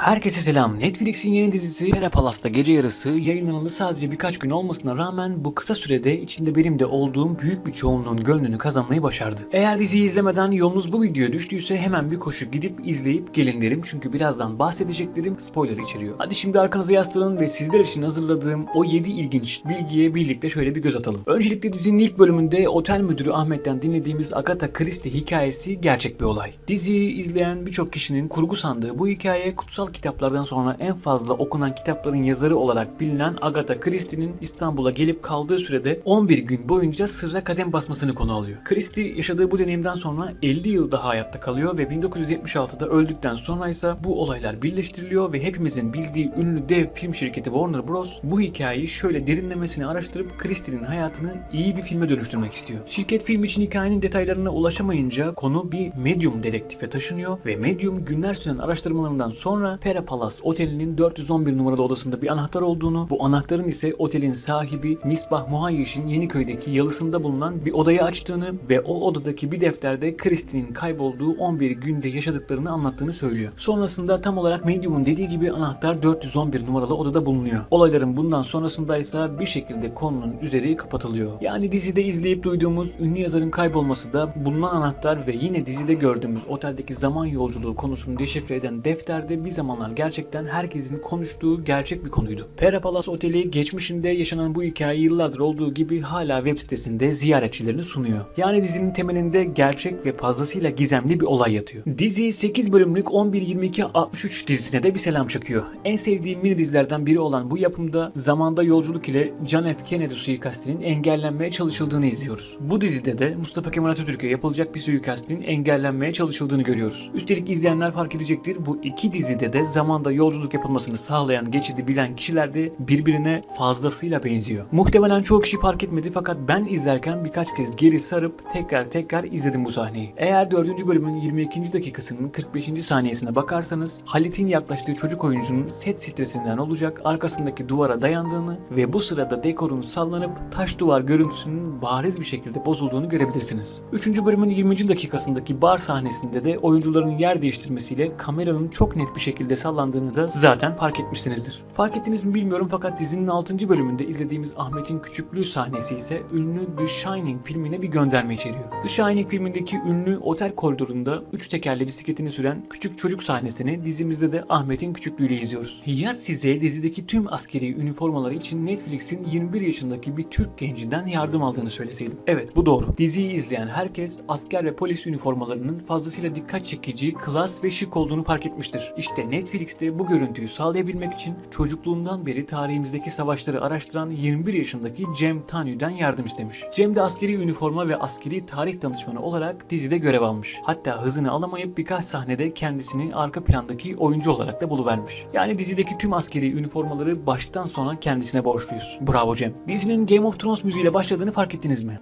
Herkese selam. Netflix'in yeni dizisi Pera Palas'ta gece yarısı yayınlanalı sadece birkaç gün olmasına rağmen bu kısa sürede içinde benim de olduğum büyük bir çoğunluğun gönlünü kazanmayı başardı. Eğer diziyi izlemeden yolunuz bu videoya düştüyse hemen bir koşu gidip izleyip gelin derim çünkü birazdan bahsedeceklerim spoiler içeriyor. Hadi şimdi arkanıza yaslanın ve sizler için hazırladığım o 7 ilginç bilgiye birlikte şöyle bir göz atalım. Öncelikle dizinin ilk bölümünde otel müdürü Ahmet'ten dinlediğimiz Agatha Christie hikayesi gerçek bir olay. Diziyi izleyen birçok kişinin kurgu sandığı bu hikaye kutsal kitaplardan sonra en fazla okunan kitapların yazarı olarak bilinen Agatha Christie'nin İstanbul'a gelip kaldığı sürede 11 gün boyunca sırra kadem basmasını konu alıyor. Christie yaşadığı bu deneyimden sonra 50 yıl daha hayatta kalıyor ve 1976'da öldükten sonra ise bu olaylar birleştiriliyor ve hepimizin bildiği ünlü dev film şirketi Warner Bros. bu hikayeyi şöyle derinlemesine araştırıp Christie'nin hayatını iyi bir filme dönüştürmek istiyor. Şirket film için hikayenin detaylarına ulaşamayınca konu bir medyum dedektife taşınıyor ve medyum günler süren araştırmalarından sonra Pera Palace otelinin 411 numaralı odasında bir anahtar olduğunu, bu anahtarın ise otelin sahibi Misbah Muhayyiş'in Yeniköy'deki yalısında bulunan bir odayı açtığını ve o odadaki bir defterde Christie'nin kaybolduğu 11 günde yaşadıklarını anlattığını söylüyor. Sonrasında tam olarak Medium'un dediği gibi anahtar 411 numaralı odada bulunuyor. Olayların bundan sonrasında ise bir şekilde konunun üzeri kapatılıyor. Yani dizide izleyip duyduğumuz ünlü yazarın kaybolması da bulunan anahtar ve yine dizide gördüğümüz oteldeki zaman yolculuğu konusunu deşifre eden defterde bir zamanlar gerçekten herkesin konuştuğu gerçek bir konuydu. Pera Palace Oteli geçmişinde yaşanan bu hikaye yıllardır olduğu gibi hala web sitesinde ziyaretçilerini sunuyor. Yani dizinin temelinde gerçek ve fazlasıyla gizemli bir olay yatıyor. Dizi 8 bölümlük 11-22-63 dizisine de bir selam çakıyor. En sevdiğim mini dizilerden biri olan bu yapımda zamanda yolculuk ile John F. Kennedy suikastinin engellenmeye çalışıldığını izliyoruz. Bu dizide de Mustafa Kemal Atatürk'e yapılacak bir suikastin engellenmeye çalışıldığını görüyoruz. Üstelik izleyenler fark edecektir bu iki dizide de zamanda yolculuk yapılmasını sağlayan geçidi bilen kişiler de birbirine fazlasıyla benziyor. Muhtemelen çoğu kişi fark etmedi fakat ben izlerken birkaç kez geri sarıp tekrar tekrar izledim bu sahneyi. Eğer 4. bölümün 22. dakikasının 45. saniyesine bakarsanız Halit'in yaklaştığı çocuk oyuncunun set stresinden olacak arkasındaki duvara dayandığını ve bu sırada dekorun sallanıp taş duvar görüntüsünün bariz bir şekilde bozulduğunu görebilirsiniz. 3. bölümün 20. dakikasındaki bar sahnesinde de oyuncuların yer değiştirmesiyle kameranın çok net bir şekilde sallandığını da zaten fark etmişsinizdir. Fark ettiniz mi bilmiyorum fakat dizinin 6. bölümünde izlediğimiz Ahmet'in küçüklüğü sahnesi ise ünlü The Shining filmine bir gönderme içeriyor. The Shining filmindeki ünlü otel koridorunda 3 tekerli bisikletini süren küçük çocuk sahnesini dizimizde de Ahmet'in küçüklüğüyle izliyoruz. Ya size dizideki tüm askeri üniformaları için Netflix'in 21 yaşındaki bir Türk gencinden yardım aldığını söyleseydim. Evet bu doğru. Diziyi izleyen herkes asker ve polis üniformalarının fazlasıyla dikkat çekici, klas ve şık olduğunu fark etmiştir. İşte Netflix'te bu görüntüyü sağlayabilmek için çocukluğundan beri tarihimizdeki savaşları araştıran 21 yaşındaki Cem Tanyu'dan yardım istemiş. Cem de askeri üniforma ve askeri tarih danışmanı olarak dizide görev almış. Hatta hızını alamayıp birkaç sahnede kendisini arka plandaki oyuncu olarak da buluvermiş. Yani dizideki tüm askeri üniformaları baştan sona kendisine borçluyuz. Bravo Cem. Dizinin Game of Thrones müziğiyle başladığını fark ettiniz mi?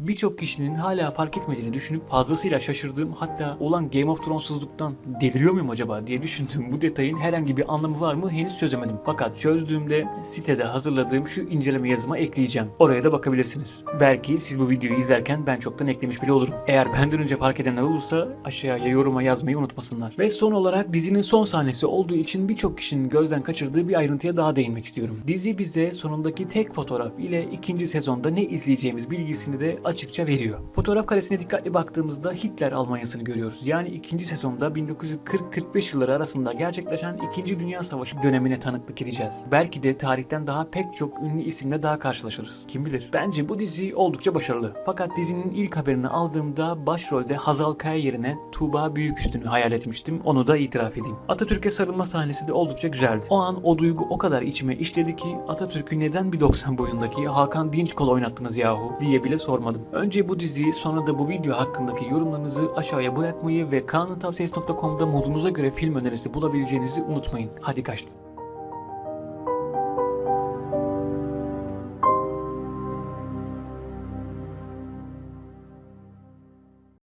Birçok kişinin hala fark etmediğini düşünüp fazlasıyla şaşırdığım hatta olan Game of Thrones'suzluktan deliriyor muyum acaba diye düşündüğüm bu detayın herhangi bir anlamı var mı henüz çözemedim. Fakat çözdüğümde sitede hazırladığım şu inceleme yazıma ekleyeceğim. Oraya da bakabilirsiniz. Belki siz bu videoyu izlerken ben çoktan eklemiş bile olurum. Eğer benden önce fark edenler olursa aşağıya yoruma yazmayı unutmasınlar. Ve son olarak dizinin son sahnesi olduğu için birçok kişinin gözden kaçırdığı bir ayrıntıya daha değinmek istiyorum. Dizi bize sonundaki tek fotoğraf ile ikinci sezonda ne izleyeceğimiz bilgisini de açıkça veriyor. Fotoğraf karesine dikkatli baktığımızda Hitler Almanyası'nı görüyoruz. Yani ikinci sezonda 1940-45 yılları arasında gerçekleşen 2. Dünya Savaşı dönemine tanıklık edeceğiz. Belki de tarihten daha pek çok ünlü isimle daha karşılaşırız. Kim bilir? Bence bu dizi oldukça başarılı. Fakat dizinin ilk haberini aldığımda başrolde Hazal Kaya yerine Tuğba Büyüküstün'ü hayal etmiştim. Onu da itiraf edeyim. Atatürk'e sarılma sahnesi de oldukça güzeldi. O an o duygu o kadar içime işledi ki Atatürk'ü neden bir 90 boyundaki Hakan Dinçkol oynattınız yahu diye bile sormadım. Önce bu diziyi sonra da bu video hakkındaki yorumlarınızı aşağıya bırakmayı ve kanaltavsiyesi.com'da modunuza göre film önerisi bulabileceğinizi unutmayın. Hadi kaçtım.